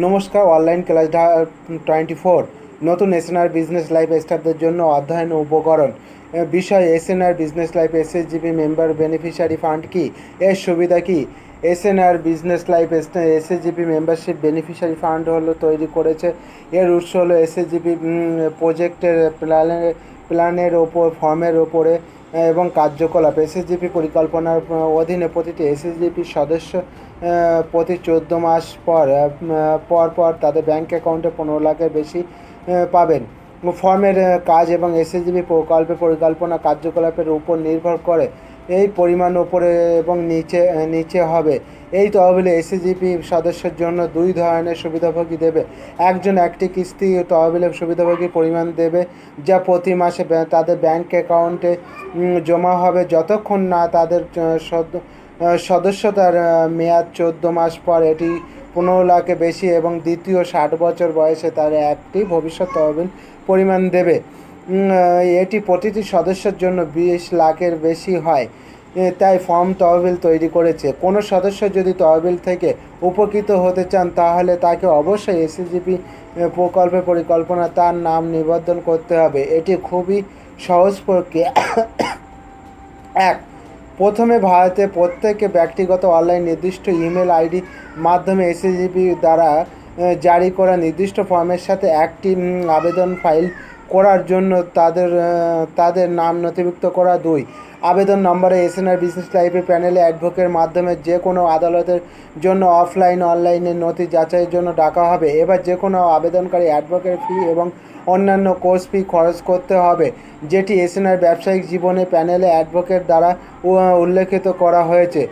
নমস্কার online class twenty four নতুন SNR business life স্টাফদের জন্য অধ্যয়ন উপকরণ। বিষয় SNR business life SSGB member beneficiary fund কি? এর সুবিধা কি? SNR business life SSGP membership beneficiary fund হলো তৈরি করেছে। এর উৎস হলো এসএসজিপি প্রজেক্টের প্ল্যানের প্ল্যানের ওপর ফর্মের ওপরে এবং কার্যকলাপ। এসএসজিপি পরিকল্পনার, অধীনে প্রতিটি এসএসজিপি সদস্য প্রতি চোদ্দ মাস পর পর পর তাদের ব্যাঙ্ক অ্যাকাউন্টে পনেরো লাখের বেশি পাবেন। ফর্মের কাজ এবং এসএসজিবি প্রকল্পের পরিকল্পনা কার্যকলাপের উপর নির্ভর করে এই পরিমাণ উপরে এবং নিচে নিচে হবে। এই তহবিলে এসএসজিপি সদস্যের জন্য দুই ধরনের সুবিধাভোগী দেবে। একজন একটি কিস্তি তহবিলের সুবিধাভোগীর পরিমাণ দেবে, যা প্রতি মাসে তাদের ব্যাংক অ্যাকাউন্টে জমা হবে। যতক্ষণ না তাদের সদস্যতার মেয়াদ চোদ্দ মাস পর এটি পনেরো লাখে বেশি এবং দ্বিতীয় ষাট বছর বয়সে তার একটি ভবিষ্যৎ তহবিল পরিমাণ দেবে। এটি প্রতিটি সদস্যের জন্য বিশ লাখের বেশি হয়। তাই ফর্ম তহবিল তৈরি করেছে। কোনো সদস্য যদি তহবিল থেকে উপকৃত হতে চান, তাহলে তাকে অবশ্যই এসএসজিপি প্রকল্পের পরিকল্পনা তার নাম নিবন্ধন করতে হবে। এটি খুবই সহজ প্রক্রিয়া। এক প্রথমে ভারতে প্রত্যেকে ব্যক্তিগত অনলাইন নির্দিষ্ট ইমেল আইডি মাধ্যমে এসএসজিপি দ্বারা জারি করা নির্দিষ্ট ফর্মের সাথে একটি আবেদন ফাইল করার জন্য তাদের তাদের নাম নথিভুক্ত করা দুই। আবেদন নম্বরে এসএনআর বিজনেস লাইফের প্যানেলে অ্যাডভোকের মাধ্যমে যে কোনো আদালতের জন্য অফলাইন অনলাইনে নথি যাচাইয়ের জন্য ডাকা হবে। এবার যে কোনো আবেদনকারী অ্যাডভোকেট ফি এবং অন্যান্য কোর্স ফি খরচ করতে হবে, যেটি এসএনআর ব্যবসায়িক জীবনে প্যানেলে অ্যাডভোকেট দ্বারা উল্লেখিত করা হয়েছে।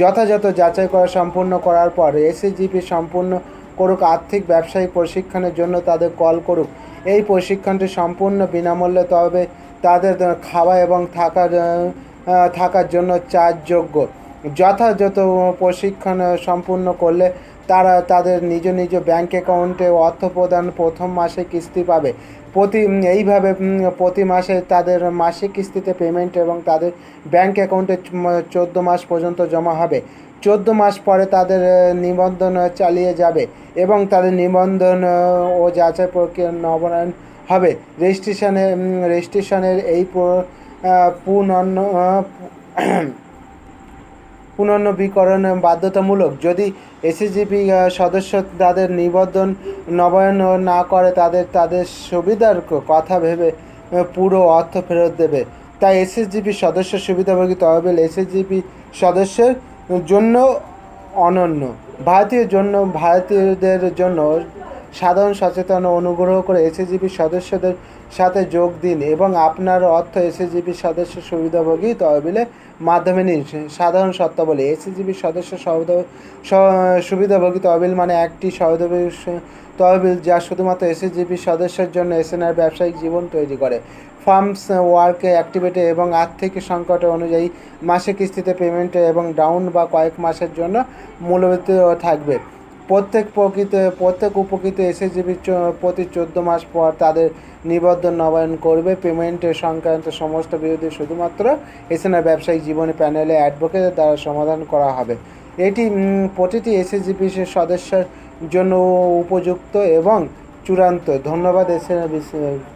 যথাযথ যাচাই করা সম্পূর্ণ করার পর এসএসজিপি সম্পূর্ণ করুক, আর্থিক ব্যবসায়িক প্রশিক্ষণের জন্য তাদের কল করুক। এই প্রশিক্ষণটি সম্পূর্ণ বিনামূল্যে, তবে তাদের খাওয়া এবং থাকার থাকার জন্য চার্জযোগ্য। যথাযথ প্রশিক্ষণ সম্পূর্ণ করলে তারা তাদের নিজ নিজ ব্যাংক অ্যাকাউন্টে অর্থ প্রদান প্রথম মাসে কিস্তি পাবে। প্রতি, এইভাবে প্রতি মাসে তাদের মাসিক কিস্তিতে পেমেন্ট এবং তাদের ব্যাংক অ্যাকাউন্টে চোদ্দ মাস পর্যন্ত জমা হবে। চোদ্দ মাস পরে তাদের নিবন্ধন চালিয়ে যাবে এবং তাদের নিবন্ধন ও যাচাই প্রক্রিয়া নবায়ন হবে। রেজিস্ট্রেশনে রেজিস্ট্রেশনের এই পুনর্ন পুনর্নবীকরণ বাধ্যতামূলক যদি এসএসজিপি সদস্য তাদের নিবন্ধন নবায়ন না করে, তাদের তাদের সুবিধার কথা ভেবে পুরো অর্থ ফেরত দেবে। তাই এসএসজিপি সদস্য সুবিধাভোগী তহবিল এসএসজিপি সদস্যের জন্য অনন্য। ভারতীয় জন্য, ভারতীয়দের জন্য সাধারণ সচেতন অনুগ্রহ করে এসএসজিপি সদস্যদের সাথে যোগ দিন এবং আপনার অর্থ এসএসজিপি সদস্য সুবিধাভোগী তহবিলের মাধ্যমে নিন। সাধারণ শর্তাবলী এসএসজিবি সদস্য সুবিধাভোগী তহবিল মানে একটি সহযোগী তহবিল যা শুধুমাত্র এসএসজিবি সদস্যের জন্য এসএনআর ব্যবসায়িক জীবন তৈরি করে। ফার্মস ওয়ার্কে অ্যাক্টিভিটি এবং আর্থিক সংকট অনুযায়ী মাসে কিস্তিতে পেমেন্টে এবং ডাউন বা কয়েক মাসের জন্য মূল্যবৃত্ত থাকবে। প্রত্যেক প্রকৃত, প্রত্যেক উপকৃত এসএসজিবির প্রতি চোদ্দ মাস পর তাদের নিবন্ধন নবায়ন করবে। পেমেন্টের সংক্রান্ত সমস্ত বিরোধী শুধুমাত্র এসএনআর ব্যবসায়িক জীবনে প্যানেলে অ্যাডভোকেটের দ্বারা সমাধান করা হবে। এটি প্রতিটি এসএসজিপি সদস্যের জন্য উপযুক্ত এবং চূড়ান্ত। ধন্যবাদ এসএনআর